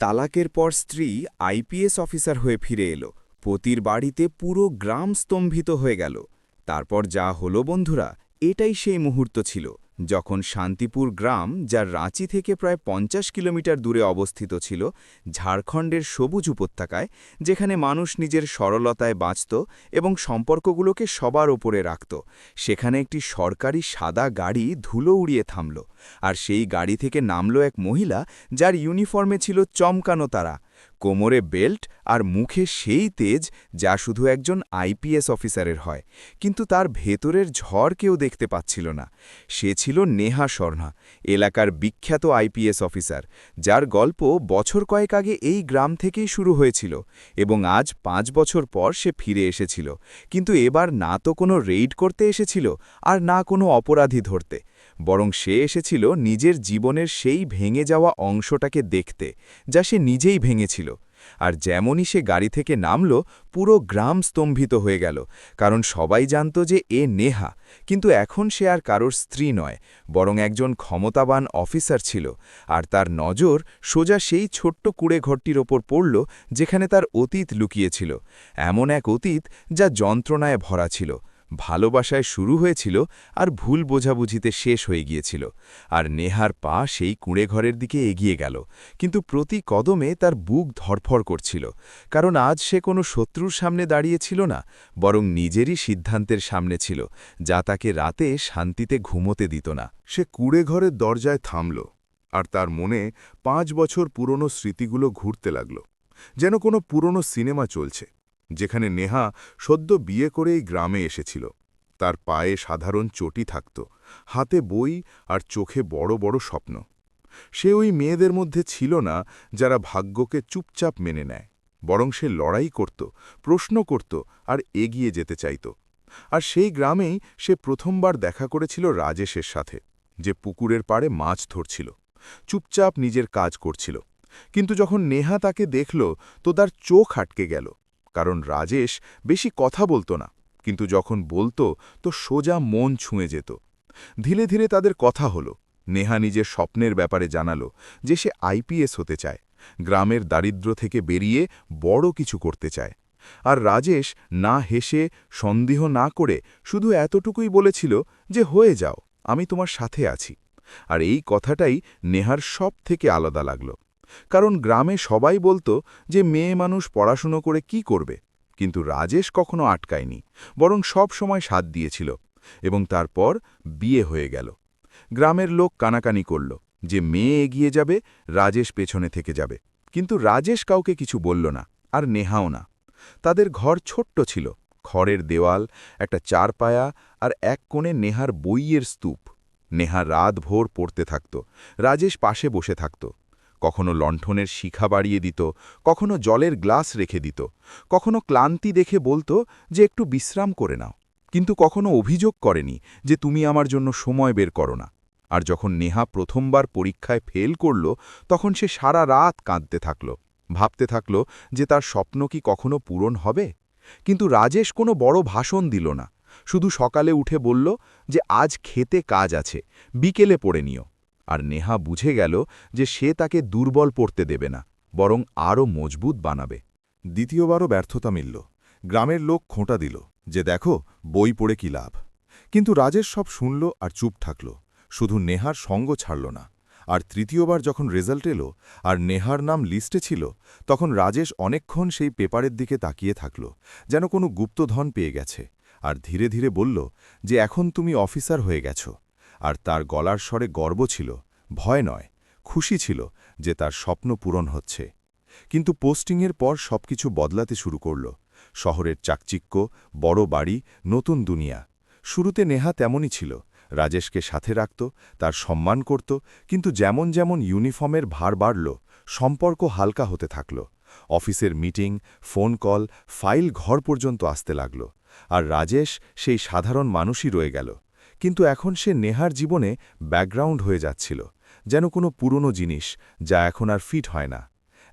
তালাকের পর স্ত্রী আইপিএস অফিসার হয়ে ফিরে এলো। পতির বাড়িতে পুরো গ্রাম স্তম্ভিত হয়ে গেল। তারপর যা হলো বন্ধুরা, এটাই সেই মুহূর্ত ছিল। যখন শান্তিপুর গ্রাম, যার রাঁচি থেকে প্রায় পঞ্চাশ কিলোমিটার দূরে অবস্থিত ছিল, ঝাড়খণ্ডের সবুজ উপত্যকায়, যেখানে মানুষ নিজের সরলতায় বাঁচত এবং সম্পর্কগুলোকে সবার ওপরে রাখত, সেখানে একটি সরকারি সাদা গাড়ি ধুলো উড়িয়ে থামল, আর সেই গাড়ি থেকে নামল এক মহিলা, যার ইউনিফর্মে ছিল চমকানো তারা। কোমরে বেল্ট আর মুখে সেই তেজ যা শুধু একজন আইপিএস অফিসারের হয়। কিন্তু তার ভেতরের ঝড় কেউ দেখতে পাচ্ছিল না। সে ছিল নেহা স্বর্ণা এলাকার বিখ্যাত আইপিএস অফিসার, যার গল্প বছর কয়েক আগে এই গ্রাম থেকেই শুরু হয়েছিল এবং আজ পাঁচ বছর পর সে ফিরে এসেছিল। কিন্তু এবার না তো কোনো রেইড করতে এসেছিল আর না কোনো অপরাধী ধরতে। বরং সে এসেছিল নিজের জীবনের সেই ভেঙে যাওয়া অংশটাকে দেখতে, যা সে নিজেই ভেঙেছিল। আর যেমনই সে গাড়ি থেকে নামল, পুরো গ্রাম স্তম্ভিত হয়ে গেল, কারণ সবাই জানত যে এ নেহা। কিন্তু এখন সে আর কারোর স্ত্রী নয়, বরং একজন ক্ষমতাবান অফিসার ছিল, আর তার নজর সোজা সেই ছোট্ট কুড়ে ঘরটির ওপর পড়ল, যেখানে তার অতীত লুকিয়েছিল। এমন এক অতীত যা যন্ত্রণায় ভরা ছিল। ভালোবাসায় শুরু হয়েছিল আর ভুল বোঝাবুঝিতে শেষ হয়ে গিয়েছিল। আর নেহার পা সেই কুঁড়ে ঘরের দিকে এগিয়ে গেল। কিন্তু প্রতি কদমে তার বুক ধরফর করছিল। কারণ আজ সে কোনো শত্রুর সামনে দাঁড়িয়েছিল না, বরং নিজেরই সিদ্ধান্তের সামনে ছিল, যা তাকে রাতে শান্তিতে ঘুমোতে দিত না। সে কুড়ে ঘরের দরজায় থামল, আর তার মনে পাঁচ বছর পুরনো স্মৃতিগুলো ঘুরতে লাগল। যেন কোনো পুরনো সিনেমা চলছে। যেখানে নেহা সদ্য বিয়ে করেই গ্রামে এসেছিল। তার পায়ে সাধারণ চটি থাকত, হাতে বই আর চোখে বড় বড় স্বপ্ন। সে ওই মেয়েদের মধ্যে ছিল না যারা ভাগ্যকে চুপচাপ মেনে নেয়, বরং সে লড়াই করত, প্রশ্ন করত আর এগিয়ে যেতে চাইত। আর সেই গ্রামেই সে প্রথমবার দেখা করেছিল রাজেশের সাথে, যে পুকুরের পাড়ে মাছ ধরছিল, চুপচাপ নিজের কাজ করছিল। কিন্তু যখন নেহা তাকে দেখল, তো তার চোখ আটকে গেল। কারণ রাজেশ বেশি কথা বলতো না, কিন্তু যখন বলতো তো সোজা মন ছুঁয়ে যেত। ধীরে ধীরে তাদের কথা হলো, নেহা নিজের স্বপ্নের ব্যাপারে জানালো যে সে আইপিএস হতে চায়, গ্রামের দারিদ্র থেকে বেরিয়ে বড় কিছু করতে চায়। আর রাজেশ না হেসে সন্দেহ না করে শুধু এতটুকুই বলেছিল যে, হয়ে যাও, আমি তোমার সাথে আছি। আর এই কথাটাই নেহার সব থেকে আলাদা লাগল। কারণ গ্রামে সবাই বলতো যে মেয়ে মানুষ পড়াশুনো করে কি করবে। কিন্তু রাজেশ কখনো আটকায়নি, বরং সব সময় সাথ দিয়েছিল এবং তারপর বিয়ে হয়ে গেল। গ্রামের লোক কানাকানি করল যে মেয়ে এগিয়ে যাবে, রাজেশ পেছনে থেকে যাবে। কিন্তু রাজেশ কাউকে কিছু বলল না আর নেহাও না। তাদের ঘর ছোট্ট ছিল, খড়ের দেওয়াল, একটা চারপায়া আর এক কোণে নেহার বইয়ের স্তূপ। নেহা রাত ভোর পড়তে থাকত, রাজেশ পাশে বসে থাকত। কখনো লণ্ঠনের শিখা বাড়িয়ে দিত, কখনো জলের গ্লাস রেখে দিত, কখনো ক্লান্তি দেখে বলতো যে একটু বিশ্রাম করে নাও, কিন্তু কখনো অভিযোগ করেনি যে তুমি আমার জন্য সময় বের করো না। আর যখন নেহা প্রথমবার পরীক্ষায় ফেল করল, তখন সে সারা রাত কাঁদতে থাকল, ভাবতে থাকল যে তার স্বপ্ন কি কখনো পূরণ হবে? কিন্তু রাজেশ কোনো বড় ভাষণ দিল না, শুধু সকালে উঠে বলল যে আজ খেতে কাজ আছে, বিকেলে পড়ে নিও। আর নেহা বুঝে গেল যে সে তাকে দুর্বল পড়তে দেবে না, বরং আরও মজবুত বানাবে। দ্বিতীয়বারও ব্যর্থতা মিলল। গ্রামের লোক খোঁটা দিল যে দেখো, বই পড়ে কি লাভ। কিন্তু রাজেশ সব শুনল আর চুপ থাকল। শুধু নেহার সঙ্গ ছাড়ল না। আর তৃতীয়বার যখন রেজাল্ট এলো আর নেহার নাম লিস্টে ছিল, তখন রাজেশ অনেকক্ষণ সেই পেপারের দিকে তাকিয়ে থাকল, যেন কোনো গুপ্তধন পেয়ে গেছে। আর ধীরে ধীরে বলল যে এখন তুমি অফিসার হয়ে গেছো। আর তার গলার স্বরে গর্ব ছিল, ভয় নয়, খুশি ছিল যে তার স্বপ্ন পূরণ হচ্ছে। কিন্তু পোস্টিংয়ের পর সবকিছু বদলাতে শুরু করল। শহরের চাকচিক্য, বড় বাড়ি, নতুন দুনিয়া। শুরুতে নেহা তেমনই ছিল, রাজেশকে সাথে রাখত, তার সম্মান করত, কিন্তু যেমন যেমন ইউনিফর্মের ভার বাড়ল, সম্পর্ক হালকা হতে থাকল। অফিসের মিটিং, ফোন কল, ফাইল ঘর পর্যন্ত আসতে লাগল। আর রাজেশ সেই সাধারণ মানুষই রয়ে গেল। কিন্তু এখন সে নেহার জীবনে ব্যাকগ্রাউন্ড হয়ে যাচ্ছিল, যেন কোনো পুরনো জিনিস যা এখন আর ফিট হয় না।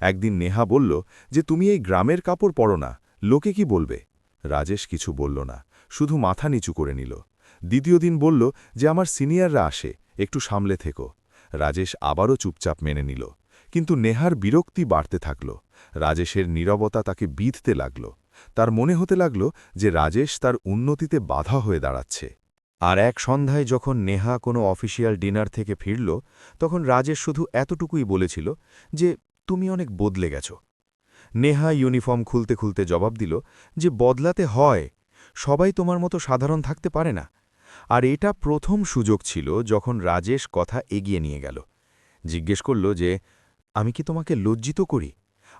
একদিন নেহা বলল যে, তুমি এই গ্রামের কাপড় পরো না, লোকে কি বলবে? রাজেশ কিছু বলল না, শুধু মাথা নিচু করে নিল। দ্বিতীয় দিন বলল যে, আমার সিনিয়ররা আসে, একটু সামলে থেকো। রাজেশ আবারও চুপচাপ মেনে নিল, কিন্তু নেহার বিরক্তি বাড়তে থাকল। রাজেশের নীরবতা তাকে বিধতে লাগল। তার মনে হতে লাগল যে, রাজেশ তার উন্নতিতে বাধা হয়ে দাঁড়াচ্ছে। আর এক সন্ধ্যায় যখন নেহা কোনো অফিসিয়াল ডিনার থেকে ফিরল, তখন রাজেশ শুধু এতটুকুই বলেছিল যে, তুমি অনেক বদলে গেছ। নেহা ইউনিফর্ম খুলতে খুলতে জবাব দিল যে, বদলাতে হয়। সবাই তোমার মতো সাধারণ থাকতে পারে না। আর এটা প্রথম সুযোগ ছিল যখন রাজেশ কথা এগিয়ে নিয়ে গেল। জিজ্ঞেস করল যে, আমি কি তোমাকে লজ্জিত করি?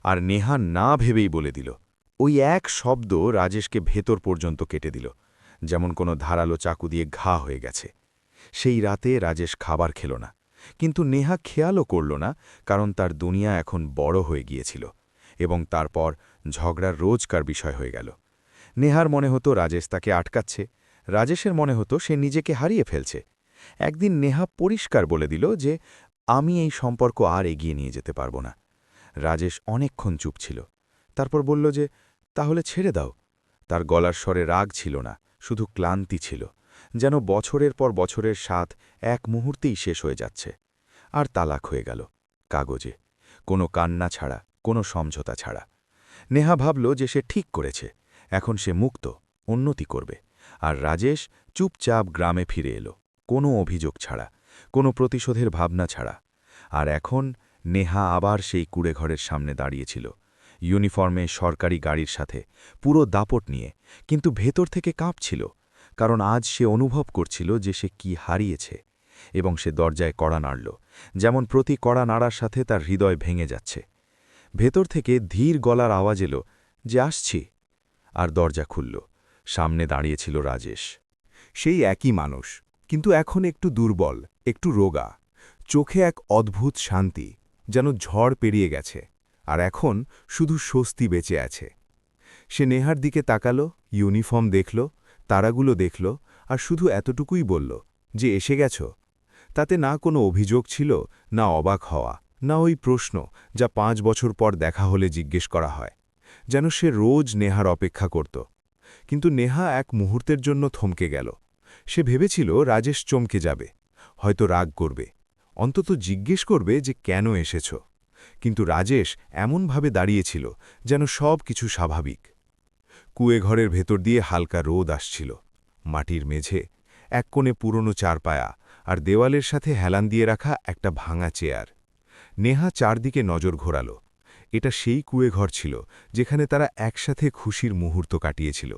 আর নেহা না ভেবেই বলে দিল। ওই এক শব্দ রাজেশকে ভেতর পর্যন্ত কেটে দিল। যেমন কোনো ধারালো চাকু দিয়ে ঘা হয়ে গেছে। সেই রাতে রাজেশ খাবার খেল না, কিন্তু নেহা খেয়ালও করল না, কারণ তার দুনিয়া এখন বড় হয়ে গিয়েছিল এবং তারপর ঝগড়ার রোজকার বিষয় হয়ে গেল। নেহার মনে হতো রাজেশ তাকে আটকাচ্ছে, রাজেশের মনে হতো সে নিজেকে হারিয়ে ফেলছে। একদিন নেহা পরিষ্কার বলে দিল যে, আমি এই সম্পর্ক আর এগিয়ে নিয়ে যেতে পারব না। রাজেশ অনেকক্ষণ চুপ ছিল, তারপর বলল যে, তাহলে ছেড়ে দাও। তার গলার স্বরে রাগ ছিল না শুধু ক্লান্তি ছিল, যেন বছরের পর বছরের সাথ এক মুহূর্তেই শেষ হয়ে যাচ্ছে। আর তালাক হয়ে গেল, কাগজে, কোনো কান্না ছাড়া, কোনো সমঝোতা ছাড়া। নেহা ভাবল যে সে ঠিক করেছে, এখন সে মুক্ত, উন্নতি করবে। আর রাজেশ চুপচাপ গ্রামে ফিরে এলো, কোনো অভিযোগ ছাড়া, কোনো প্রতিশোধের ভাবনা ছাড়া। আর এখন নেহা আবার সেই কুড়েঘরের সামনে দাঁড়িয়েছিল ইউনিফর্মে সরকারি গাড়ির সাথে, পুরো দাপট নিয়ে, কিন্তু ভেতর থেকে কাঁপছিল, কারণ আজ সে অনুভব করছিল যে সে কি হারিয়েছে, এবং সে দরজায় কড়া নাড়ল, যেমন প্রতি কড়া নাড়ার সাথে তার হৃদয় ভেঙে যাচ্ছে। ভেতর থেকে ধীর গলার আওয়াজ এলো, যে আসছি? আর দরজা খুলল, সামনে দাঁড়িয়েছিল রাজেশ। সেই একই মানুষ, কিন্তু এখন একটু দুর্বল, একটু রোগা, চোখে এক অদ্ভুত শান্তি, যেন ঝড় পেরিয়ে গেছে। আর এখন শুধু স্বস্তি বেঁচে আছে। সে নেহার দিকে তাকালো, ইউনিফর্ম দেখল, তারাগুলো দেখল আর শুধু এতটুকুই বলল যে, এসে গেছ? তাতে না কোনো অভিযোগ ছিল, না অবাক হওয়া, না ওই প্রশ্ন যা পাঁচ বছর পর দেখা হলে জিজ্ঞেস করা হয়, যেন সে রোজ নেহার অপেক্ষা করত। কিন্তু নেহা এক মুহূর্তের জন্য থমকে গেল। সে ভেবেছিল রাজেশ চমকে যাবে, হয়তো রাগ করবে, অন্তত জিজ্ঞেস করবে যে, কেন এসেছ? কিন্তু রাজেশ এমনভাবে দাঁড়িয়েছিল যেন সব কিছু স্বাভাবিক। কুয়েঘরের ভেতর দিয়ে হালকা রোদ আসছিল। মাটির মেঝে, এক কোণে পুরনো চারপায়া আর দেওয়ালের সাথে হেলান দিয়ে রাখা একটা ভাঙা চেয়ার। নেহা চারদিকে নজর ঘোরাল। এটা সেই কুয়েঘর ছিল যেখানে তারা একসাথে খুশির মুহূর্ত কাটিয়েছিল।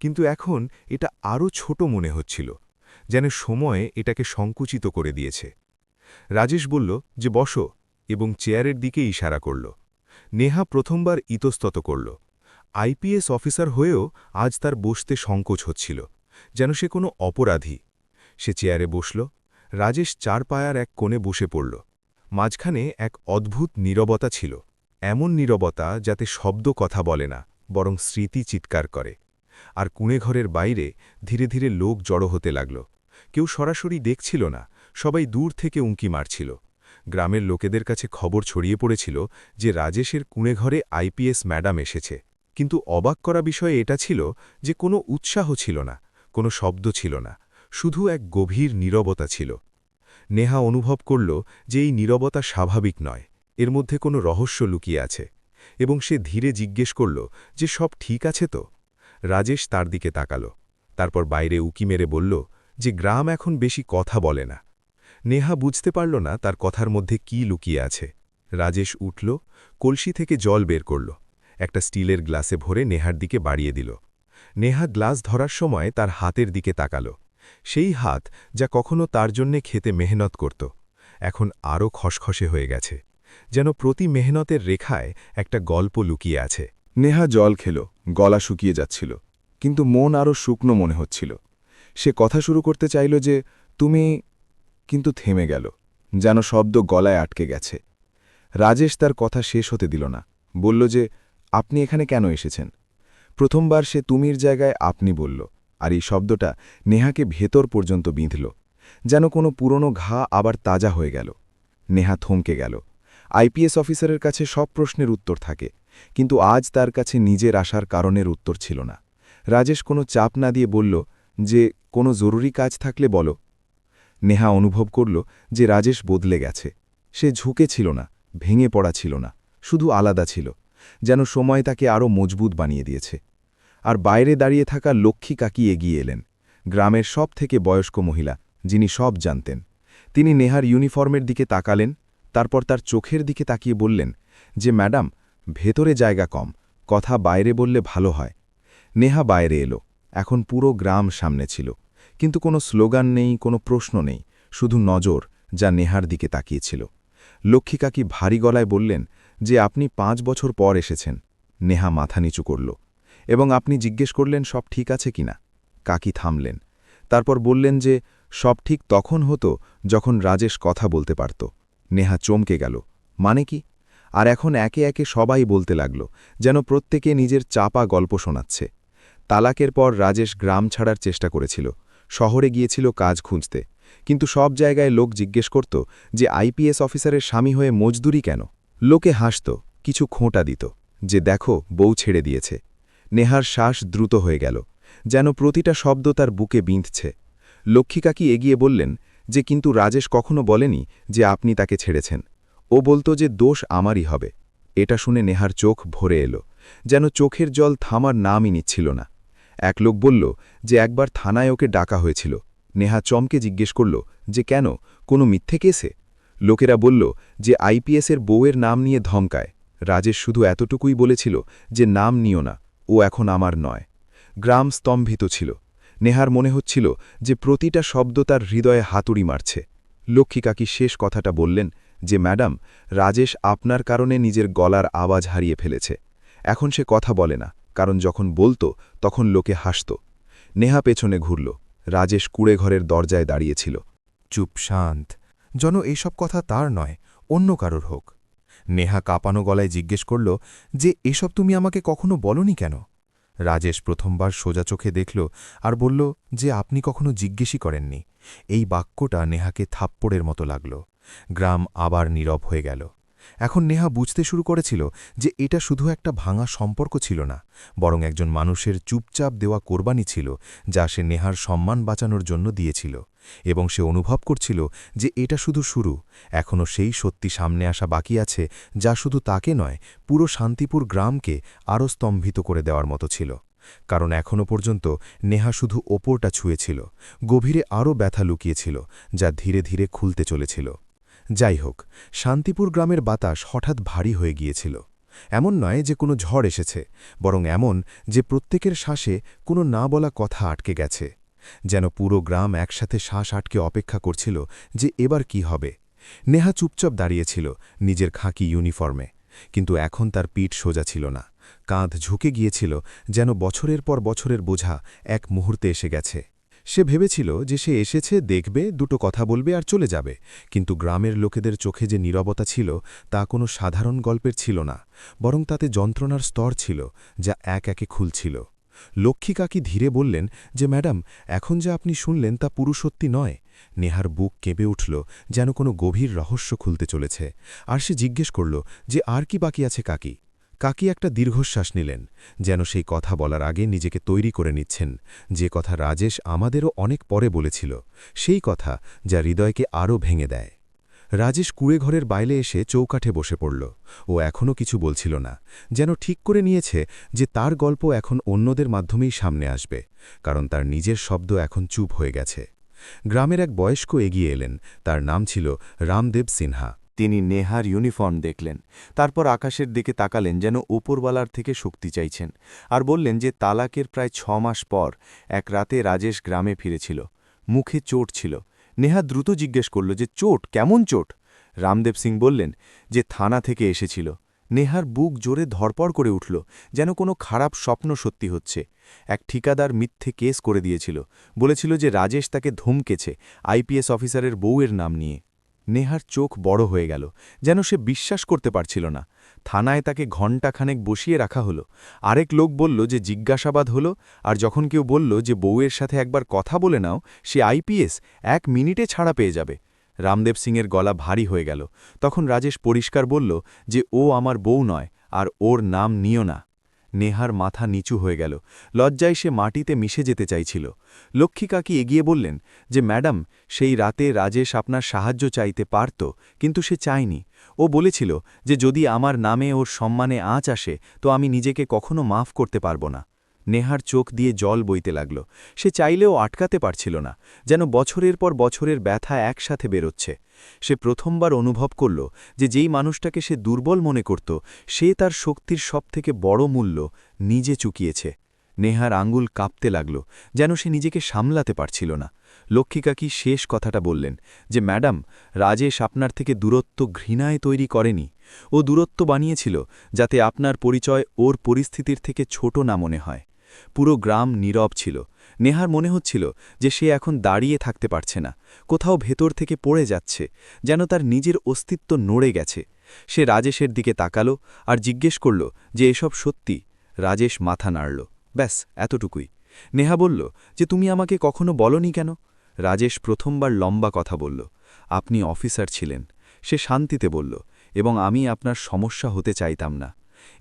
কিন্তু এখন এটা আরও ছোট মনে হচ্ছিল, যেন সময়ে এটাকে সংকুচিত করে দিয়েছে। রাজেশ বলল, যে বসো। এবং চেয়ারের দিকে ইশারা করল। নেহা প্রথমবার ইতস্তত করল। আইপিএস অফিসার হয়েও আজ তার বসতে সংকোচ হচ্ছিল, যেন সে কোনো অপরাধী। সে চেয়ারে বসল, রাজেশ চার পায়ার এক কোণে বসে পড়ল। মাঝখানে এক অদ্ভুত নীরবতা ছিল, এমন নীরবতা যাতে শব্দ কথা বলে না, বরং স্মৃতি চিৎকার করে। আর কুঁড়েঘরের বাইরে ধীরে ধীরে লোক জড়ো হতে লাগল। কেউ সরাসরি দেখছিল না, সবাই দূর থেকে উঁকি মারছিল। গ্রামের লোকেদের কাছে খবর ছড়িয়ে পড়েছিল যে রাজেশের কুঁড়েঘরে আইপিএস ম্যাডাম এসেছে। কিন্তু অবাক করা বিষয়ে এটা ছিল যে কোনো উৎসাহ ছিল না, কোনো শব্দ ছিল না, শুধু এক গভীর নীরবতা ছিল। নেহা অনুভব করল যে এই নীরবতা স্বাভাবিক নয়, এর মধ্যে কোনো রহস্য লুকিয়ে আছে, এবং সে ধীরে জিজ্ঞেস করল যে সব ঠিক আছে তো? রাজেশ তার দিকে তাকাল, তারপর বাইরে উকি মেরে বলল যে গ্রাম এখন বেশি কথা বলে না। নেহা বুঝতে পারল না তার কথার মধ্যে কি লুকিয়ে আছে। রাজেশ উঠল, কলসি থেকে জল বের করল। একটা স্টিলের গ্লাসে ভরে নেহার দিকে বাড়িয়ে দিল। নেহা গ্লাস ধরার সময় তার হাতের দিকে তাকাল। সেই হাত যা কখনো তার জন্যে খেতে মেহনত করত, এখন আরও খসখসে হয়ে গেছে। যেন প্রতি মেহনতের রেখায় একটা গল্প লুকিয়ে আছে। নেহা জল খেল, গলা শুকিয়ে যাচ্ছিল, কিন্তু মন আরও শুকনো মনে হচ্ছিল। সে কথা শুরু করতে চাইল যে, তুমি কিন্তু থেমে গেল, যেন শব্দ গলায় আটকে গেছে। রাজেশ তার কথা শেষ হতে দিল না, বলল যে, আপনি এখানে কেন এসেছেন? প্রথমবার সে তুমির জায়গায় আপনি বলল, আর এই শব্দটা নেহাকে ভেতর পর্যন্ত বিঁধল, যেন কোনো পুরনো ঘা আবার তাজা হয়ে গেল। নেহা থমকে গেল। আইপিএস অফিসারের কাছে সব প্রশ্নের উত্তর থাকে, কিন্তু আজ তার কাছে নিজের আসার কারণের উত্তর ছিল না। রাজেশ কোনো চাপ না দিয়ে বলল যে, কোনো জরুরি কাজ থাকলে বলো নেহা অনুভব করল যে রাজেশ বদলে গেছে। সে ঝুঁকে ছিল না, ভেঙে পড়া ছিল না, শুধু আলাদা ছিল, যেন সময় তাকে আরও মজবুত বানিয়ে দিয়েছে। আর বাইরে দাঁড়িয়ে থাকা লক্ষ্মী কাকি এগিয়ে এলেন, গ্রামের সব থেকে বয়স্ক মহিলা, যিনি সব জানতেন। তিনি নেহার ইউনিফর্মের দিকে তাকালেন, তারপর তার চোখের দিকে তাকিয়ে বললেন যে, ম্যাডাম, ভেতরে জায়গা কম, কথা বাইরে বললে ভালো হয়। নেহা বাইরে এলো, এখন পুরো গ্রাম সামনে ছিল। কিন্তু কোনো স্লোগান নেই, কোনো প্রশ্ন নেই, শুধু নজর যা নেহার দিকে তাকিয়েছিল। লক্ষ্মী কাকি ভারী গলায় বললেন, যে আপনি পাঁচ বছর পর এসেছেন। নেহা মাথা নিচু করল এবং আপনি জিজ্ঞেস করলেন, সব ঠিক আছে কিনা কাকি থামলেন, তারপর বললেন যে, সব ঠিক তখন হতো যখন রাজেশ কথা বলতে পারত। নেহা চমকে গেল মানে কি? আর এখন একে একে সবাই বলতে লাগল, যেন প্রত্যেকে নিজের চাপা গল্প শোনাচ্ছে। তালাকের পর রাজেশ গ্রাম ছাড়ার চেষ্টা করেছিল শহরে গিয়েছিল কাজ খুঁজতে। কিন্তু সব জায়গায় লোক জিজ্ঞেস করত যে আইপিএস অফিসারের স্বামী হয়ে মজদুরি কেন? লোকে হাসত, কিছু খোঁটা দিত, যে দেখো, বউ ছেড়ে দিয়েছে। নেহার শ্বাস দ্রুত হয়ে গেল, যেন প্রতিটা শব্দ তার বুকে বিঁধছে। লক্ষ্মীকাকি এগিয়ে বললেন যে, কিন্তু রাজেশ কখনো বলেনি যে আপনি তাকে ছেড়েছেন। ও বলতো যে, দোষ আমারই হবে। এটা শুনে নেহার চোখ ভরে এলো, যেন চোখের জল থামার নামই নিচ্ছিল না। এক লোক বলল যে একবার থানায় ওকে ডাকা হয়েছিল। নেহা চমকে জিজ্ঞেস করল, যে কেন? কোনো মিথ্যে কেসে? লোকেরা বলল, যে আইপিএসের বউয়ের নাম নিয়ে ধমকায়। রাজেশ শুধু এতটুকুই বলেছিল যে নাম নিও না, ও এখন আমার নয়। গ্রাম স্তম্ভিত ছিল। নেহার মনে হচ্ছিল যে প্রতিটা শব্দ তার হৃদয়ে হাতুড়ি মারছে। লক্ষ্মী কাকি শেষ কথাটা বললেন যে, ম্যাডাম, রাজেশ আপনার কারণে নিজের গলার আওয়াজ হারিয়ে ফেলেছে। এখন সে কথা বলে না। কারণ যখন বলতো, তখন লোকে হাসত। নেহা পেছনে ঘুরল। রাজেশ কুড়ে ঘরের দরজায় দাঁড়িয়েছিল। চুপ, শান্ত। যেন এইসব কথা তার নয়, অন্য কারোর হোক। নেহা কাঁপানো গলায় জিজ্ঞেস করল, যে এসব তুমি আমাকে কখনো বলনি কেন? রাজেশ প্রথমবার সোজা চোখে দেখল আর বলল, যে আপনি কখনো জিজ্ঞেসই করেননি। এই বাক্যটা নেহাকে থাপ্পড়ের মতো লাগল। গ্রাম আবার নীরব হয়ে গেল। এখন নেহা বুঝতে শুরু করেছিল যে এটা শুধু একটা ভাঙা সম্পর্ক ছিল না, বরং একজন মানুষের চুপচাপ দেওয়া কোরবানি ছিল যা সে নেহার সম্মান বাঁচানোর জন্য দিয়েছিল এবং সে অনুভব করছিল যে এটা শুধু শুরু, এখনও সেই সত্যি সামনে আসা বাকি আছে যা শুধু তাকে নয়, পুরো শান্তিপুর গ্রামকে আরও স্তম্ভিত করে দেওয়ার মতো ছিল। কারণ এখনও পর্যন্ত নেহা শুধু ওপরটা ছুঁয়েছিল, গভীরে আরও ব্যথা লুকিয়েছিল যা ধীরে ধীরে খুলতে চলেছিল। যাই হোক, শান্তিপুর গ্রামের বাতাস হঠাৎ ভারী হয়ে গিয়েছিল। এমন নয় যে কোনো ঝড় এসেছে, বরং এমন যে প্রত্যেকের শ্বাসে কোনো না বলা কথা আটকে গেছে। যেন পুরো গ্রাম একসাথে শ্বাস আটকে অপেক্ষা করছিল যে এবার কি হবে। নেহা চুপচাপ দাঁড়িয়েছিল নিজের খাঁকি ইউনিফর্মে, কিন্তু এখন তার পিঠ সোজা ছিল না। কাঁধ ঝুঁকে গিয়েছিল যেন বছরের পর বছরের বোঝা এক মুহূর্তে এসে গেছে। সে ভেবেছিল যে সে এসেছে, দেখবে, দুটো কথা বলবে আর চলে যাবে। কিন্তু গ্রামের লোকেদের চোখে যে নীরবতা ছিল, তা কোনো সাধারণ গল্পের ছিল না, বরং তাতে যন্ত্রণার স্তর ছিল, যা এক একে খুলছিল। লক্ষ্মী কাকি ধীরে বললেন, যে ম্যাডাম, এখন যা আপনি শুনলেন তা পুরো সত্যি নয়। নেহার বুক কেঁপে উঠল, যেন কোনো গভীর রহস্য খুলতে চলেছে। আর সে জিজ্ঞেস করল, যে আর কি বাকি আছে কাকি? কাকি একটা দীর্ঘশ্বাস নিলেন, যেন সেই কথা বলার আগে নিজেকে তৈরি করে নিচ্ছেন। যে কথা রাজেশ আমাদেরও অনেক পরে বলেছিল, সেই কথা যা হৃদয়কে আরও ভেঙে দেয়। রাজেশ কুড়েঘরের বাইরে এসে চৌকাঠে বসে পড়ল। ও এখনও কিছু বলছিল না, যেন ঠিক করে নিয়েছে যে তার গল্প এখন অন্যদের মাধ্যমেই সামনে আসবে, কারণ তার নিজের শব্দ এখন চুপ হয়ে গেছে। গ্রামের এক বয়স্ক এগিয়ে এলেন, তার নাম ছিল রামদেব সিনহা। তিনি নেহার ইউনিফর্ম দেখলেন। তারপর আকাশের দিকে তাকালেন যেন উপরওয়ালার থেকে শক্তি চাইছেন আর বললেন যে তালাকের প্রায় ছ মাস পর এক রাতে রাজেশ গ্রামে ফিরেছিল। মুখে চোট ছিল। নেহা দ্রুত জিজ্ঞেস করল যে, চোট? কেমন চোট? রামদেব সিং বললেন যে, থানা থেকে এসেছিল। নেহার বুক জোরে ধরপড় করে উঠল, যেন কোনো খারাপ স্বপ্ন সত্যি হচ্ছে। এক ঠিকাদার মিথ্যে কেস করে দিয়েছিল। বলেছিল যে, রাজেশ তাকে ধমকেছে আইপিএস অফিসারের বউয়ের নাম নিয়ে। নেহার চোখ বড় হয়ে গেল, যেন সে বিশ্বাস করতে পারছিল না। থানায় তাকে ঘণ্টাখানেক বসিয়ে রাখা হলো। আরেক লোক বলল যে জিজ্ঞাসাবাদ হলো, আর যখন কেউ বলল যে বউয়ের সাথে একবার কথা বলে নাও, সে আইপিএস এক মিনিটে ছাড়া পেয়ে যাবে। রামদেব সিংয়ের গলা ভারী হয়ে গেল। তখন রাজেশ পরিষ্কার বলল যে ও আমার বউ নয়, আর ওর নাম নিও না। নেহার মাথা নিচু হয়ে গেল। লজ্জায় সে মাটিতে মিশে যেতে চাইছিল। লক্ষ্মী কাকি এগিয়ে বললেন যে, ম্যাডাম, সেই রাতে রাজেশ আপনার সাহায্য চাইতে পারত, কিন্তু সে চায়নি। ও বলেছিল যে, যদি আমার নামে ওর সম্মানে আঁচ আসে, তো আমি নিজেকে কখনো মাফ করতে পারব না। নেহার চোখ দিয়ে জল বইতে লাগল। সে চাইলেও আটকাতে পারছিল না, যেন বছরের পর বছরের ব্যথা একসাথে বেরোচ্ছে। সে প্রথমবার অনুভব করল যে যেই মানুষটাকে সে দুর্বল মনে করত, সে তার শক্তির সবথেকে বড় মূল্য নিজে চুকিয়েছে। নেহার আঙ্গুল কাঁপতে লাগল, যেন সে নিজেকে সামলাতে পারছিল না। লক্ষ্মীকাকি শেষ কথাটা বললেন যে, ম্যাডাম, রাজেশ আপনার থেকে দূরত্ব ঘৃণায় তৈরি করেনি। ও দূরত্ব বানিয়েছিল যাতে আপনার পরিচয় ওর পরিস্থিতির থেকে ছোট না মনে হয়। পুরো গ্রাম নীরব ছিল। নেহার মনে হচ্ছিল যে সে এখন দাঁড়িয়ে থাকতে পারছে না। কোথাও ভেতর থেকে পড়ে যাচ্ছে, যেন তার নিজের অস্তিত্ব নড়ে গেছে। সে রাজেশের দিকে তাকালো আর জিজ্ঞেস করল যে এসব সত্যি? রাজেশ মাথা নাড়ল। ব্যাস, এতটুকুই। নেহা বলল যে তুমি আমাকে কখনো বলনি কেন? রাজেশ প্রথমবার লম্বা কথা বলল। আপনি অফিসার ছিলেন। সে শান্তিতে বলল এবং আমি আপনার সমস্যা হতে চাইতাম না।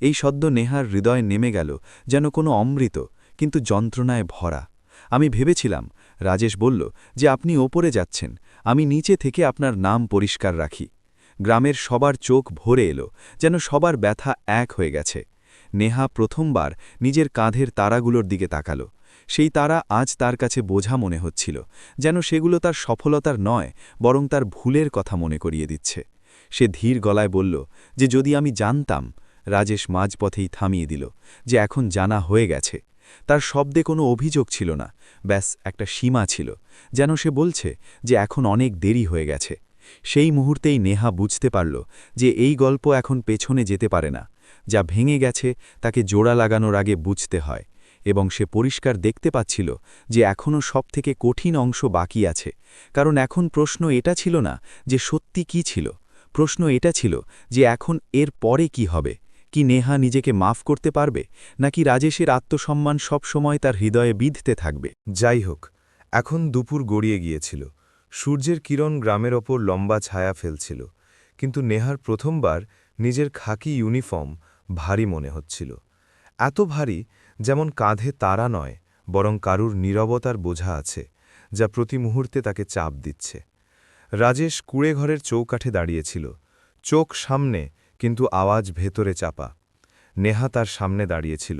এই সদ্য নেহার হৃদয় নেমে গেল যেন কোনো অমৃত, কিন্তু যন্ত্রণায় ভরা। আমি ভেবেছিলাম, রাজেশ বলল যে আপনি ওপরে যাচ্ছেন, আমি নিচে থেকে আপনার নাম পরিষ্কার রাখি। গ্রামের সবার চোখ ভরে এলো যেন সবার ব্যথা এক হয়ে গেছে। নেহা প্রথমবার নিজের কাঁধের তারাগুলোর দিকে তাকালো। সেই তারা আজ তার কাছে বোঝা মনে হচ্ছিল যেন সেগুলো তার সফলতার নয়, বরং তার ভুলের কথা মনে করিয়ে দিচ্ছে। সে ধীর গলায় বলল যে যদি আমি জানতাম রাজেশ মাঝপথেই থামিয়ে দিল যে এখন জানা হয়ে গেছে। তার শব্দে কোনো অভিযোগ ছিল না। ব্যাস, একটা সীমা ছিল। যেন সে বলছে যে এখন অনেক দেরি হয়ে গেছে। সেই মুহূর্তেই নেহা বুঝতে পারল যে এই গল্প এখন পেছনে যেতে পারে না। যা ভেঙে গেছে তাকে জোড়া লাগানোর আগে বুঝতে হয় এবং সে পরিষ্কার দেখতে পাচ্ছিল যে এখনও সব থেকে কঠিন অংশ বাকি আছে। কারণ এখন প্রশ্ন এটা ছিল না যে সত্যি কি ছিল? প্রশ্ন এটা ছিল যে এখন এর পরে কি হবে? কি নেহা নিজেকে মাফ করতে পারবে, নাকি রাজেশের আত্মসম্মান সবসময় তার হৃদয়ে বিধতে থাকবে? যাই হোক, এখন দুপুর গড়িয়ে গিয়েছিল। সূর্যের কিরণ গ্রামের ওপর লম্বা ছায়া ফেলছিল, কিন্তু নেহার প্রথমবার নিজের খাকি ইউনিফর্ম ভারী মনে হচ্ছিল। এত ভারী যেমন কাঁধে তারা নয়, বরং কারুর নীরবতার বোঝা আছে, যা প্রতি মুহূর্তে তাকে চাপ দিচ্ছে। রাজেশ কুড়ে ঘরের চৌকাঠে দাঁড়িয়েছিল। চোখ সামনে কিন্তু আওয়াজ ভেতরে চাপা। নেহা তার সামনে দাঁড়িয়েছিল।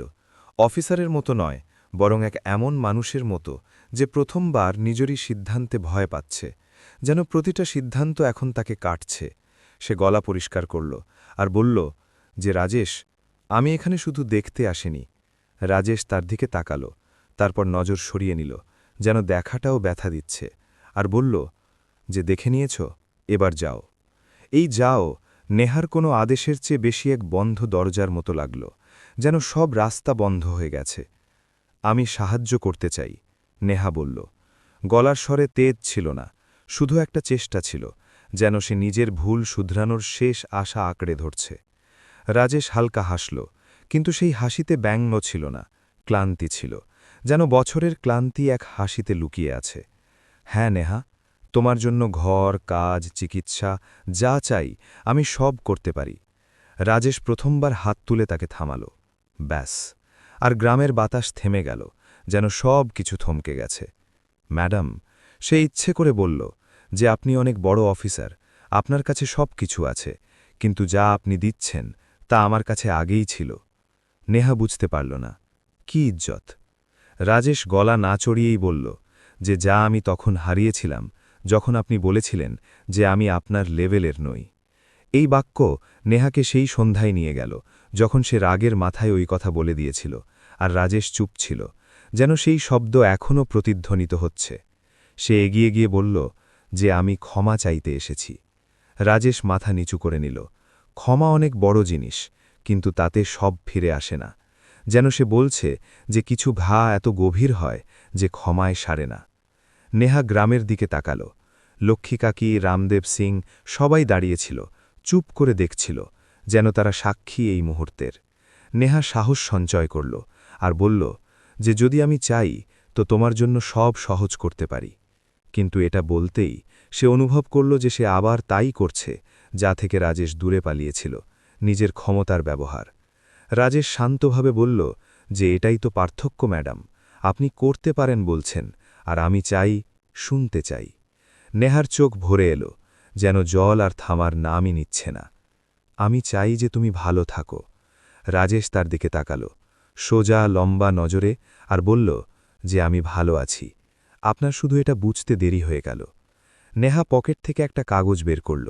অফিসারের মতো নয়, বরং এক এমন মানুষের মতো যে প্রথমবার নিজেরই সিদ্ধান্তে ভয় পাচ্ছে, যেন প্রতিটা সিদ্ধান্ত এখন তাকে কাটছে। সে গলা পরিষ্কার করল আর বলল, যে রাজেশ, আমি এখানে শুধু দেখতে আসিনি। রাজেশ তার দিকে তাকালো, তারপর নজর সরিয়ে নিল, যেন দেখাটাও ব্যথা দিচ্ছে, আর বলল, যে দেখে নিয়েছ, এবার যাও। এই যাও নেহার কোনো আদেশের চেয়ে বেশি এক বন্ধ দরজার মতো লাগল, যেন সব রাস্তা বন্ধ হয়ে গেছে। আমি সাহায্য করতে চাই, নেহা বলল। গলার স্বরে তেজ ছিল না, শুধু একটা চেষ্টা ছিল, যেন সে নিজের ভুল শুধরানোর শেষ আশা আঁকড়ে ধরছে। রাজেশ হালকা হাসল, কিন্তু সেই হাসিতে ব্যঙ্গ ছিল না, ক্লান্তি ছিল, যেন বছরের ক্লান্তি এক হাসিতে লুকিয়ে আছে। হ্যাঁ নেহা তোমার জন্য ঘর, কাজ, চিকিৎসা, যা চাই, আমি সব করতে পারি। রাজেশ প্রথমবার হাত তুলে তাকে থামাল। ব্যাস, আর গ্রামের বাতাস থেমে গেল, যেন সব কিছু থমকে গেছে। ম্যাডাম, সে ইচ্ছে করে বলল যে, আপনি অনেক বড় অফিসার, আপনার কাছে সব কিছু আছে, কিন্তু যা আপনি দিচ্ছেন, তা আমার কাছে আগেই ছিল নেহা বুঝতে পারল না, কি ইজ্জত রাজেশ গলা না চড়িয়েই বলল যে, যা আমি তখন হারিয়েছিলাম যখন আপনি বলেছিলেন যে আমি আপনার লেভেলের নই। এই বাক্য নেহাকে সেই সন্ধ্যায় নিয়ে গেল, যখন সে রাগের মাথায় ওই কথা বলে দিয়েছিল আর রাজেশ চুপ ছিল, যেন সেই শব্দ এখনও প্রতিধ্বনিত হচ্ছে। সে এগিয়ে গিয়ে বলল যে আমি ক্ষমা চাইতে এসেছি। রাজেশ মাথা নিচু করে নিল, ক্ষমা অনেক বড় জিনিস, কিন্তু তাতে সব ফিরে আসে না। যেন সে বলছে যে কিছু ঘা এত গভীর হয় যে ক্ষমায় সারে না। নেহা গ্রামের দিকে তাকাল। লক্ষ্মী কাকি, রামদেব সিং সবাই দাঁড়িয়েছিল, চুপ করে দেখছিল যেন তারা সাক্ষী এই মুহূর্তের। নেহা সাহস সঞ্চয় করল আর বলল, যে যদি আমি চাই, তো তোমার জন্য সব সহজ করতে পারি। কিন্তু এটা বলতেই সে অনুভব করল যে সে আবার তাই করছে, যা থেকে রাজেশ দূরে পালিয়েছিল, নিজের ক্ষমতার ব্যবহার। রাজেশ শান্তভাবে বলল, যে এটাই তো পার্থক্য, ম্যাডাম। আপনি করতে পারেন বলছেন আর আমি চাই শুনতে চাই। নেহার চোখ ভরে এলো, যেন জল আর থামার নামই নিচ্ছে না। আমি চাই যে তুমি ভালো থাকো। রাজেশ তার দিকে তাকালো, সোজা লম্বা নজরে আর বলল যে আমি ভালো আছি। আপনার শুধু এটা বুঝতে দেরি হয়ে গেল। নেহা পকেট থেকে একটা কাগজ বের করল,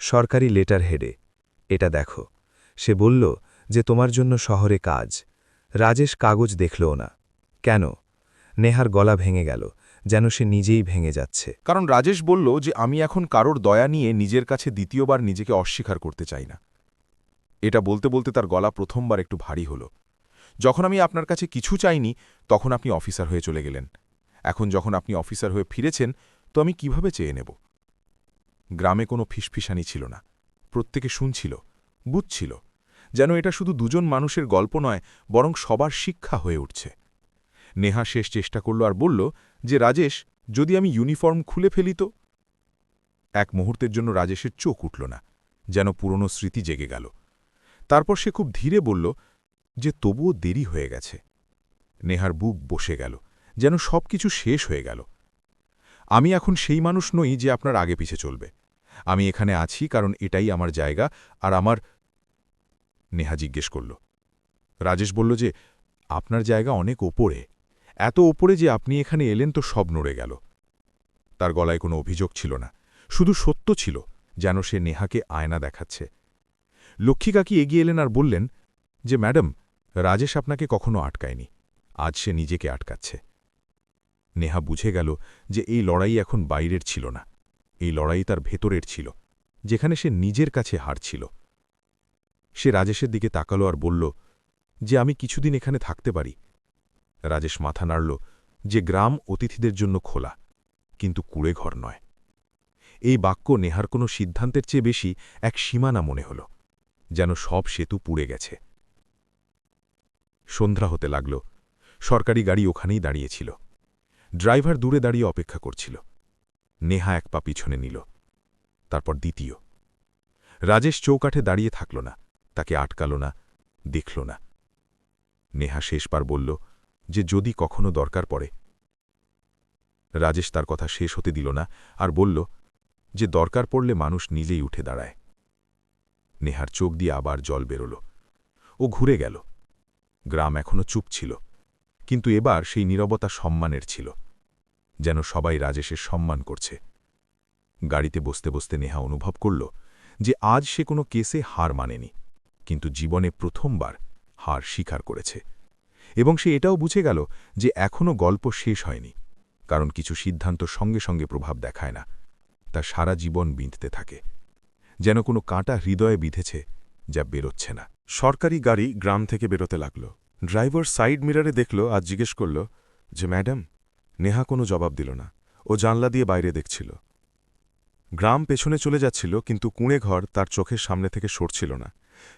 সরকারি লেটার হেডে। এটা দেখো। সে বলল যে তোমার জন্য শহরে কাজ। রাজেশ কাগজ দেখলও না। কেন? নেহার গলা ভেঙে গেল, যেন সে নিজেই ভেঙে যাচ্ছে। কারণ রাজেশ বলল যে, আমি এখন কারোর দয়া নিয়ে নিজের কাছে দ্বিতীয়বার নিজেকে অস্বীকার করতে চাই না। এটা বলতে বলতে তার গলা প্রথমবার একটু ভারী হল। যখন আমি আপনার কাছে কিছু চাইনি, তখন আপনি অফিসার হয়ে চলে গেলেন। এখন যখন আপনি অফিসার হয়ে ফিরেছেন, তো আমি কীভাবে চেয়ে নেব? গ্রামে কোনো ফিসফিসানি ছিল না। প্রত্যেকে শুনছিল, বুঝছিল, যেন এটা শুধু দুজন মানুষের গল্প নয়, বরং সবার শিক্ষা হয়ে উঠছে। নেহা শেষ চেষ্টা করল আর বলল যে, রাজেশ, যদি আমি ইউনিফর্ম খুলে ফেলি তো? এক মুহূর্তের জন্য রাজেশের চোখ উঠল না, যেন পুরনো স্মৃতি জেগে গেল। তারপর সে খুব ধীরে বলল যে, তবুও দেরি হয়ে গেছে। নেহার বুক বসে গেল, যেন সব কিছু শেষ হয়ে গেল। আমি এখন সেই মানুষ নই যে আপনার আগে পিছে চলবে। আমি এখানে আছি কারণ এটাই আমার জায়গা আর আমার নেহা জিজ্ঞেস করল। রাজেশ বলল যে, আপনার জায়গা অনেক ওপরে। এত ওপরে যে আপনি এখানে এলেন তো সব নড়ে গেল। তার গলায় কোনো অভিযোগ ছিল না, শুধু সত্য ছিল যেন সে নেহাকে আয়না দেখাচ্ছে। লক্ষ্মী কাকি এগিয়ে এলেন আর বললেন, যে ম্যাডাম, রাজেশ আপনাকে কখনো আটকায়নি, আজ সে নিজেকে আটকাচ্ছে। নেহা বুঝে গেল যে এই লড়াই এখন বাইরের ছিল না, এই লড়াই তার ভেতরের ছিল, যেখানে সে নিজের কাছে হারছিল সে রাজেশের দিকে তাকালো আর বলল, যে আমি কিছুদিন এখানে থাকতে পারি রাজেশ মাথা নাড়ল যে গ্রাম অতিথিদের জন্য খোলা, কিন্তু কুড়ে ঘর নয়। এই বাক্য নেহার কোনো সিদ্ধান্তের চেয়ে বেশি এক সীমানা মনে হল, যেন সব সেতু পুড়ে গেছে। সন্ধ্যা হতে লাগল, সরকারি গাড়ি ওখানেই দাঁড়িয়েছিল। ড্রাইভার দূরে দাঁড়িয়ে অপেক্ষা করছিল। নেহা এক পা পিছনে নিল, তারপর দ্বিতীয়। রাজেশ চৌকাঠে দাঁড়িয়ে থাকল না, তাকে আটকাল না, দেখল না। নেহা শেষবার বলল যে যদি কখনো দরকার পড়ে। রাজেশ তার কথা শেষ হতে দিল না আর বলল, যে দরকার পড়লে মানুষ নিজেই উঠে দাঁড়ায়। নেহার চোখ দিয়ে আবার জল বেরোল। ও ঘুরে গেল। গ্রাম এখনও চুপ ছিল, কিন্তু এবার সেই নীরবতা সম্মানের ছিল, যেন সবাই রাজেশের সম্মান করছে। গাড়িতে বসতে বসতে নেহা অনুভব করল যে আজ সে কোনো কেসে হার মানেনি, কিন্তু জীবনে প্রথমবার হার স্বীকার করেছে। এবং সে এটাও বুঝে গেল যে এখনও গল্প শেষ হয়নি, কারণ কিছু সিদ্ধান্ত সঙ্গে সঙ্গে প্রভাব দেখায় না, তা সারা জীবন বিঁধতে থাকে, যেন কোনো কাঁটা হৃদয়ে বিঁধেছে যা বেরোচ্ছে না। সরকারি গাড়ি গ্রাম থেকে বেরোতে লাগল। ড্রাইভার সাইড মিরারে দেখল আর জিজ্ঞেস করল, যে ম্যাডাম, নেহা কোনো জবাব দিল না। ও জানলা দিয়ে বাইরে দেখছিল। গ্রাম পেছনে চলে যাচ্ছিল, কিন্তু কুঁড়ে ঘর তার চোখের সামনে থেকে সরছিল না।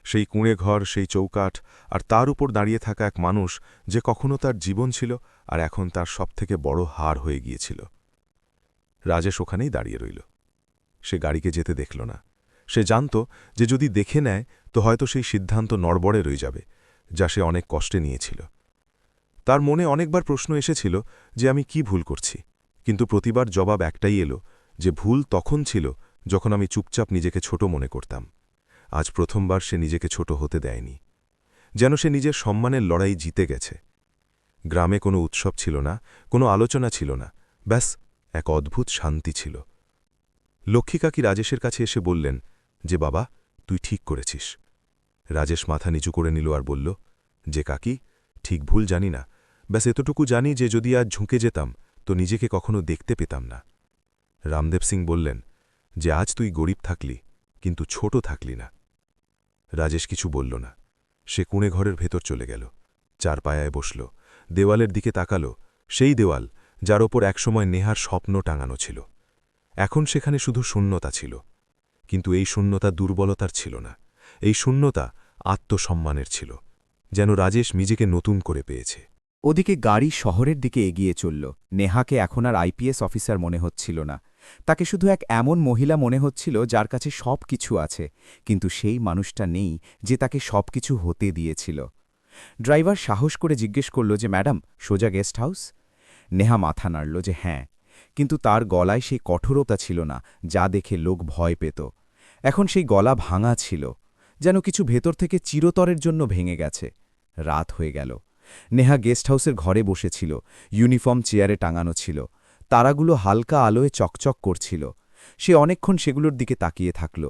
সেই কুঁড়ে ঘর, সেই চৌকাঠ আর তার উপর দাঁড়িয়ে থাকা এক মানুষ যে কখনো তার জীবন ছিল আর এখন তার সবথেকে বড় হার হয়ে গিয়েছিল। রাজেশ ওখানেই দাঁড়িয়ে রইল। সে গাড়িকে যেতে দেখল না। সে জানত যে যদি দেখে নেয়, তো হয়তো সেই সিদ্ধান্ত নড়বড়ে রয়ে যাবে, যা সে অনেক কষ্টে নিয়েছিল। তার মনে অনেকবার প্রশ্ন এসেছিল যে আমি কি ভুল করছি, কিন্তু প্রতিবার জবাব একটাই এলো যে ভুল তখন ছিল যখন আমি চুপচাপ নিজেকে ছোট মনে করতাম। আজ প্রথমবার সে নিজেকে ছোট হতে দেয়নি। যেন সে নিজের সম্মানের লড়াই জিতে গেছে। গ্রামে কোনো উৎসব ছিল না, কোনো আলোচনা ছিল না। ব্যাস, এক অদ্ভুত শান্তি ছিল। লক্ষ্মী কাকি রাজেশের কাছে এসে বললেন যে, বাবা, তুই ঠিক করেছিস। রাজেশ মাথা নিচু করে নিল আর বলল, যে কাকি, ঠিক ভুল জানি না। ব্যাস, এতটুকু জানি যে, যদি আজ ঝুঁকে যেতাম, তো নিজেকে কখনো দেখতে পেতাম না। রামদেব সিং বললেন, যে, আজ তুই গরিব থাকলি, কিন্তু ছোট থাকলি না। রাজেশ কিছু বলল না। সে কুঁড়ে ঘরের ভেতর চলে গেল। চার পায়ায় বসল। দেওয়ালের দিকে তাকালো। সেই দেওয়াল, যার ওপর একসময় নেহার স্বপ্ন টাঙানো ছিল। এখন সেখানে শুধু শূন্যতা ছিল। কিন্তু এই শূন্যতা দুর্বলতার ছিল না। এই শূন্যতা আত্মসম্মানের ছিল। যেন রাজেশ নিজেকে নতুন করে পেয়েছে। ওদিকে গাড়ি শহরের দিকে এগিয়ে চলল। নেহাকে এখন আর আইপিএস অফিসার মনে হচ্ছিল না। তাকে শুধু এক এমন মহিলা মনে হচ্ছিল যার কাছে সব কিছু আছে, কিন্তু সেই মানুষটা নেই যে তাকে সব কিছু হতে দিয়েছিল। ড্রাইভার সাহস করে জিজ্ঞেস করল যে, ম্যাডাম, সোজা গেস্ট হাউস? নেহা মাথা নাড়ল যে হ্যাঁ। কিন্তু তার গলায় সেই কঠোরতা ছিল না, যা দেখে লোক ভয় পেত। এখন সেই গলা ভাঙা ছিল, যেন কিছু ভেতর থেকে চিরতরের জন্য ভেঙে গেছে। রাত হয়ে গেল। নেহা গেস্ট হাউসের ঘরে বসেছিল, ইউনিফর্ম চেয়ারে টাঙানো ছিল। তারাগুলো হালকা আলোয় চকচক করছিল। সে অনেকক্ষণ সেগুলোর দিকে তাকিয়ে থাকল।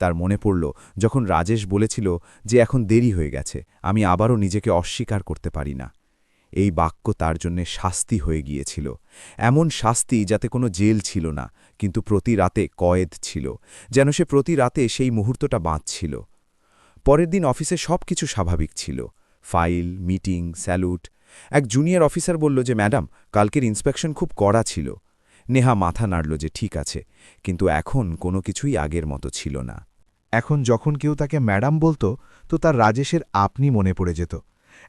তার মনে পড়ল, যখন রাজেশ বলেছিল যে এখন দেরি হয়ে গেছে, আমি আবারও নিজেকে অস্বীকার করতে পারি না। এই বাক্য তার জন্য শাস্তি হয়ে গিয়েছিল। এমন শাস্তি যাতে কোনো জেল ছিল না, কিন্তু প্রতি রাতে কয়েদ ছিল, যেন সে প্রতি রাতে সেই মুহূর্তটা বাঁচছিল। পরের দিন অফিসে সব কিছু স্বাভাবিক ছিল। ফাইল, মিটিং, স্যালুট এক জুনিয়র অফিসার বলল যে ম্যাডাম কালকের ইন্সপেকশন খুব কড়া ছিল। নেহা মাথা নাড়ল যে, ঠিক আছে, কিন্তু এখন কোনো কিছুই আগের মতো ছিল না। এখন যখন কেউ তাকে ম্যাডাম বলতো, তো তার রাজেশের আপনি মনে পড়ে যেত।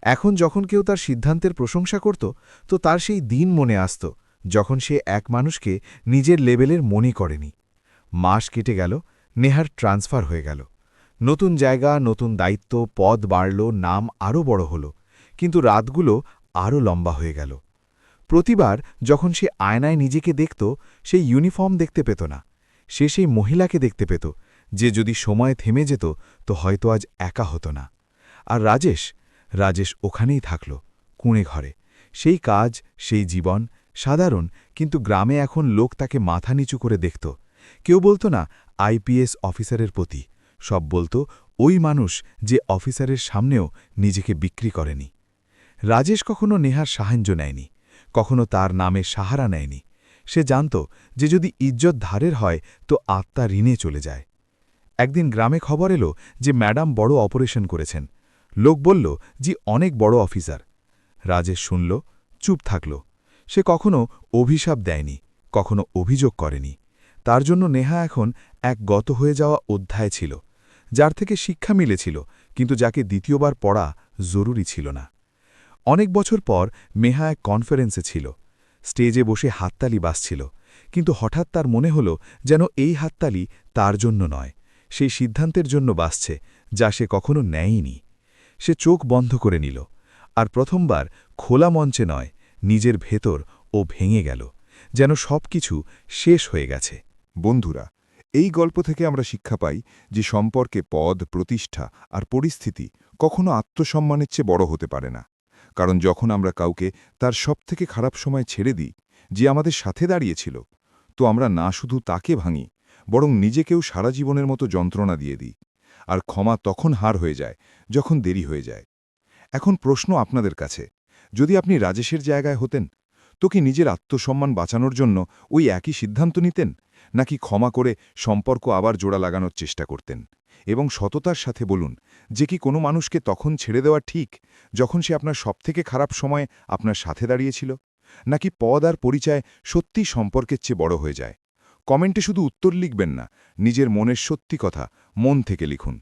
এখন যখন কেউ তার সিদ্ধান্তের প্রশংসা করত, তো তার সেই দিন মনে আসত, যখন সে এক মানুষকে নিজের লেভেলের মনে করেনি। মাস কেটে গেল, নেহার ট্রান্সফার হয়ে গেল। নতুন জায়গা, নতুন দায়িত্ব, পদ বাড়ল, নাম আরও বড় হল। কিন্তু রাতগুলো আরও লম্বা হয়ে গেল। প্রতিবার যখন সে আয়নায় নিজেকে দেখত সেই ইউনিফর্ম দেখতে পেত না। সে সেই মহিলাকে দেখতে পেত, যে যদি সময় থেমে যেত, তো হয়তো আজ একা হতো না। আর রাজেশ রাজেশ ওখানেই থাকল, কুঁড়ে ঘরে। সেই কাজ, সেই জীবন সাধারণ, কিন্তু গ্রামে এখন লোক তাকে মাথা নিচু করে দেখত। কেউ বলতো না আইপিএস অফিসারের প্রতি সব বলতো, ওই মানুষ যে অফিসারের সামনেও নিজেকে বিক্রি করেনি। রাজেশ কখনো নেহার সাহায্য নেয়নি, কখনো তার নামে সাহারা নেয়নি। সে জানত যে যদি ইজ্জত ধারের হয়, তো আত্মা ঋণে চলে যায়। একদিন গ্রামে খবর এলো যে ম্যাডাম বড় অপারেশন করেছেন। লোক বলল, জি, অনেক বড় অফিসার। রাজেশ শুনল, চুপ থাকল। সে কখনো অভিশাপ দেয়নি, কখনো অভিযোগ করেনি। তার জন্য নেহা এখন এক গত হয়ে যাওয়া অধ্যায় ছিল, যার থেকে শিক্ষা মিলেছিল, কিন্তু যাকে দ্বিতীয়বার পড়া জরুরি ছিল না। অনেক বছর পর মেহা এক কনফারেন্সে ছিল। স্টেজে বসে হাততালি বাসছিল কিন্তু হঠাৎ তার মনে হল যেন এই হাততালি তার জন্য নয়, সেই সিদ্ধান্তের জন্য বাসছে যা সে কখনো নেয়নি। সে চোখ বন্ধ করে নিল, আর প্রথমবার খোলা মঞ্চে নয়, নিজের ভেতর ও ভেঙে গেল, যেন সব কিছু শেষ হয়ে গেছে। বন্ধুরা, এই গল্প থেকে আমরা শিক্ষা পাই যে সম্পর্কে পদ, প্রতিষ্ঠা আর পরিস্থিতি কখনো আত্মসম্মানের চেয়ে বড় হতে পারে না। কারণ যখন আমরা কাউকে তার সবথেকে খারাপ সময় ছেড়ে দিই, যে আমাদের সাথে দাঁড়িয়েছিল, তো আমরা না শুধু তাকে ভাঙি, বরং নিজেকেও সারা জীবনের মতো যন্ত্রণা দিয়ে দিই, আর ক্ষমা তখন হার হয়ে যায়, যখন দেরি হয়ে যায়। এখন প্রশ্ন আপনাদের কাছে, যদি আপনি রাজেশের জায়গায় হতেন, তো কি নিজের আত্মসম্মান বাঁচানোর জন্য ওই একই সিদ্ধান্ত নিতেন, নাকি ক্ষমা করে সম্পর্ক আবার জোড়া লাগানোর চেষ্টা করতেন? এবং সততার সাথে বলুন, যে কি কোনো মানুষকে তখন ছেড়ে দেওয়া ঠিক, যখন সে আপনার সবথেকে খারাপ সময়ে আপনার সাথে দাঁড়িয়েছিল? নাকি পদ আর পরিচয় সত্যি সম্পর্কের চেয়ে বড় হয়ে যায়? কমেন্টে শুধু উত্তর লিখবেন না, নিজের মনের সত্যি কথা মন থেকে লিখুন।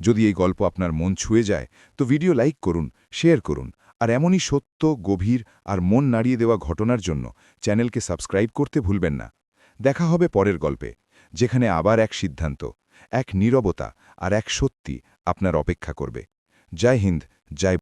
যদি এই গল্প আপনার মন ছুঁয়ে যায়, তো ভিডিও লাইক করুন, শেয়ার করুন, আর এমনই সত্য, গভীর আর মন নাড়িয়ে দেওয়া ঘটনার জন্য চ্যানেলকে সাবস্ক্রাইব করতে ভুলবেন না। দেখা হবে পরের গল্পে, যেখানে আবার এক সিদ্ধান্ত, এক নীরবতা আর এক সত্যি আপনার অপেক্ষা করবে। জয় হিন্দ জয়